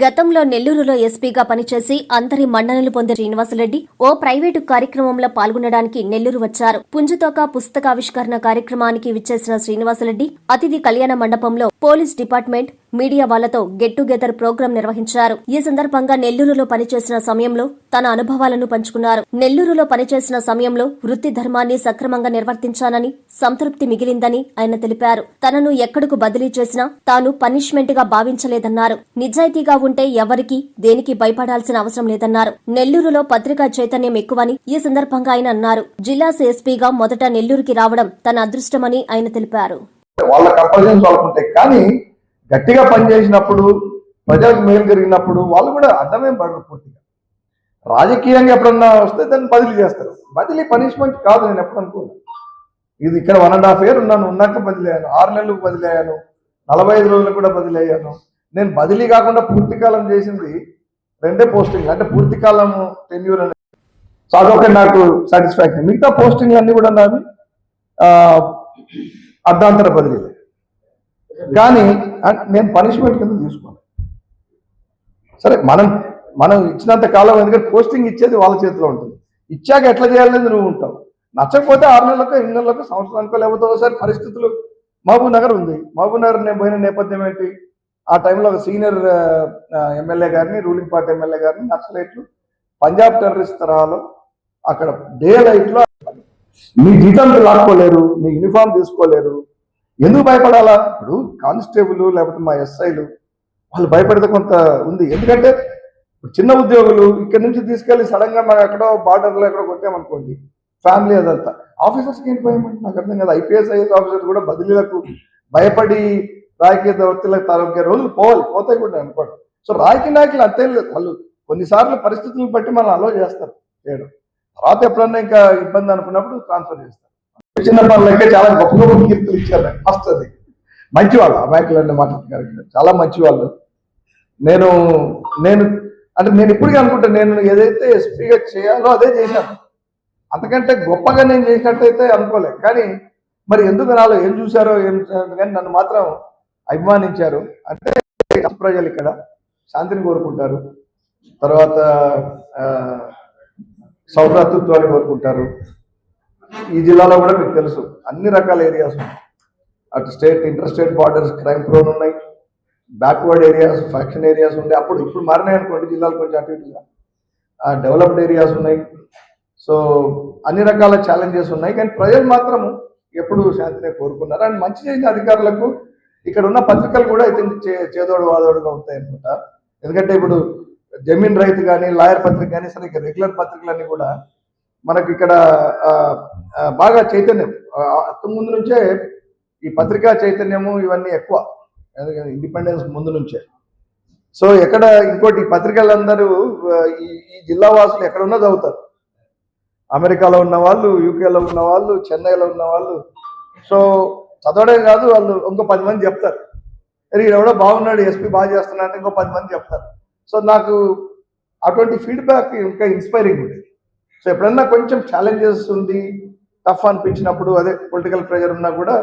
గతంలో నెల్లూరులో ఎస్పీగా పనిచేసి అందరి మన్ననలు పొందిన శ్రీనివాసరెడ్డి ఓ ప్రైవేటు కార్యక్రమంలో పాల్గొనడానికి నెల్లూరు వచ్చారు. పుంజుతోక పుస్తకావిష్కరణ కార్యక్రమానికి విచ్చేసిన శ్రీనివాసరెడ్డి అతిథి కళ్యాణ మండపంలో పోలీస్ డిపార్ట్మెంట్ మీడియా వాళ్ళతో గెట్ టుగెదర్ ప్రోగ్రాం నిర్వహించారు. ఈ సందర్భంగా నెల్లూరులో పనిచేసిన సమయంలో తన అనుభవాలను పంచుకున్నారు. నెల్లూరులో పనిచేసిన సమయంలో వృత్తి ధర్మాన్ని సక్రమంగా నిర్వర్తించానని సంతృప్తి మిగిలిందని ఆయన తెలిపారు. తనను ఎక్కడకు బదిలీ చేసినా తాను పనిష్మెంట్గా భావించలేదన్నారు. నిజాయితీగా ఉంటే ఎవరికీ దేనికి భయపడాల్సిన అవసరం లేదన్నారు. నెల్లూరులో పత్రికా చైతన్యం ఎక్కువని ఈ సందర్భంగా ఆయన అన్నారు. జిల్లా ఎస్పీగా మొదట నెల్లూరుకి రావడం తన అదృష్టమని ఆయన తెలిపారు. వాళ్ళ కంపల్షన్స్ వాళ్ళకుంటాయి. కానీ గట్టిగా పనిచేసినప్పుడు ప్రజలకు మేలు జరిగినప్పుడు వాళ్ళు కూడా అర్థమేం పడరు పూర్తిగా. రాజకీయంగా ఎప్పుడన్నా వస్తే దాన్ని బదిలీ చేస్తారు. బదిలీ పనిష్మెంట్ కాదు నేను ఎప్పుడు అనుకోను. ఇది ఇక్కడ వన్ అండ్ హాఫ్ ఇయర్ ఉన్నాను ఉన్నాక బదిలీ అయ్యాను ఆరు నెలలకు బదిలీ అయ్యాను నలభై ఐదు రోజులు కూడా బదిలీ అయ్యాను. నేను బదిలీ కాకుండా పూర్తి కాలం చేసింది రెండే పోస్టింగ్ అంటే పూర్తి కాలం టెన్యూర్ అనేది. సో అదొక నాకు సాటిస్ఫాక్షన్ మిగతా పోస్టింగ్లు అన్ని కూడా నావి ఆ, అర్ధాంతర బదిలీలే. కానీ నేను పనిష్మెంట్ కింద తీసుకోను. సరే మనం మనం ఇచ్చినంత కాలం ఎందుకంటే పోస్టింగ్ ఇచ్చేది వాళ్ళ చేతిలో ఉంటుంది. ఇచ్చాక ఎట్లా చేయాలనేది నువ్వు ఉంటావు. నచ్చకపోతే ఆరు నెలలకు ఎనిమిది నెలలకు సంవత్సరానికో లేకపోతే ఒకసారి పరిస్థితులు. మహబూబ్ నగర్ ఉంది. మహబూబ్ నగర్ నేను పోయిన నేపథ్యం ఏంటి? ఆ టైంలో ఒక సీనియర్ ఎమ్మెల్యే గారిని రూలింగ్ పార్టీ ఎమ్మెల్యే గారిని నక్సలైట్లు పంజాబ్ టెర్రరిస్ట్ తరహాలో అక్కడ డే లైట్లో మీ జీతం లాక్కోలేరు మీ యూనిఫామ్ తీసుకోలేరు ఎందుకు భయపడాలా? ఇప్పుడు కానిస్టేబుల్ లేకపోతే మా ఎస్ఐలు వాళ్ళు భయపడితే కొంత ఉంది. ఎందుకంటే చిన్న ఉద్యోగులు ఇక్కడ నుంచి తీసుకెళ్ళి సడన్గా మనం ఎక్కడో బార్డర్లో ఎక్కడో కొట్టామనుకోండి ఫ్యామిలీ అదంతా. ఆఫీసర్స్కి ఏంటి భయం అంటే నాకు అర్థం కదా. ఐపీఎస్ ఐఎస్ ఆఫీసర్స్ కూడా బదిలీలకు భయపడి రాజకీయ దౌత్యులకు తరొక్కే రోజులు పోవాలి. పోతాయి కూడా అనుకోండి. సో రాజకీయ నాయకులు అంతే లేదు వాళ్ళు కొన్నిసార్లు పరిస్థితులను బట్టి మనం అలో చేస్తారు. చేయడం. తర్వాత ఎప్పుడన్నా ఇంకా ఇబ్బంది అనుకున్నప్పుడు ట్రాన్స్ఫర్ చేస్తారు. చిన్న పనులకే చాలా గొప్ప గొప్ప కీర్తులు ఇచ్చారు. ఫస్ట్ అది. మంచివాళ్ళు అమాయకులు మాట్లాడుతున్నారు చాలా మంచి వాళ్ళు నేను నేను అంటే నేను ఇప్పటికీ అనుకుంటా నేను ఏదైతే ఎస్పీగా చేయాలో అదే చేశాను. అంతకంటే గొప్పగా నేను చేసినట్టయితే అనుకోలే. కానీ మరి ఎందుకు నాలో ఏం చూశారో ఏం కానీ నన్ను మాత్రం అభిమానించారు. అంటే ప్రజలు ఇక్కడ శాంతిని కోరుకుంటారు. తర్వాత ఆ, సౌభ్రాతృత్వాన్ని కోరుకుంటారు. ఈ జిల్లాలో కూడా మీకు తెలుసు. అన్ని రకాల ఏరియాస్ ఉన్నాయి. అటు state inter state borders crime prone ఉన్నాయి. బ్యాక్వర్డ్ ఏరియాస్ ఫ్యాక్షన్ ఏరియాస్ ఉండే అప్పుడు ఇప్పుడు మారినాయి అనుకోండి జిల్లాలు కొంచెం అటు ఇటుగా. డెవలప్డ్ ఏరియాస్ ఉన్నాయి. సో అన్ని రకాల ఛాలెంజెస్ ఉన్నాయి. కానీ ప్రజలు మాత్రం ఎప్పుడు శాంతినే కోరుకున్నారు. అండ్ మంచి చేసిన అధికారులకు ఇక్కడ ఉన్న పత్రికలు కూడా అయితే చేదోడు వాదోడుగా ఉంటాయి అనుకుంటా. ఎందుకంటే ఇప్పుడు జమీన్ రైతు కానీ లాయర్ పత్రిక కానీ సరే రెగ్యులర్ పత్రికలన్నీ కూడా మనకి ఇక్కడ బాగా చైతన్యం. అంతకు ముందు నుంచే ఈ పత్రికా చైతన్యము ఇవన్నీ ఎక్కువ. ఎందుకంటే ఇండిపెండెన్స్ ముందు నుంచే. సో ఎక్కడ ఇంకోటి ఈ పత్రికలందరూ ఈ ఈ జిల్లా వాసులు ఎక్కడ ఉన్నా చదువుతారు. అమెరికాలో ఉన్న వాళ్ళు యూకేలో ఉన్న వాళ్ళు చెన్నైలో ఉన్న వాళ్ళు సో చదవడం కాదు వాళ్ళు ఇంకో పది మంది చెప్తారు. ఎవడో బాగున్నాడు ఎస్పీ బాగా చేస్తున్నాడు ఇంకో పది మంది చెప్తారు. సో నాకు అటువంటి ఫీడ్బ్యాక్ ఇంకా ఇన్స్పైరింగ్ ఉండేది సో ఎప్పుడన్నా కొంచెం ఛాలెంజెస్ ఉంది టఫ్ అనిపించినప్పుడు అదే పొలిటికల్ ప్రెషర్ ఉన్నా కూడా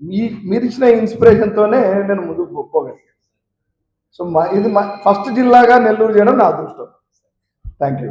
మీ మీరు ఇచ్చిన ఇన్స్పిరేషన్తోనే నేను ముందుకు పోగలిగాను సో మా ఇది మా ఫస్ట్ జిల్లాగా నెల్లూరు చేయడం నా అదృష్టం. Thank you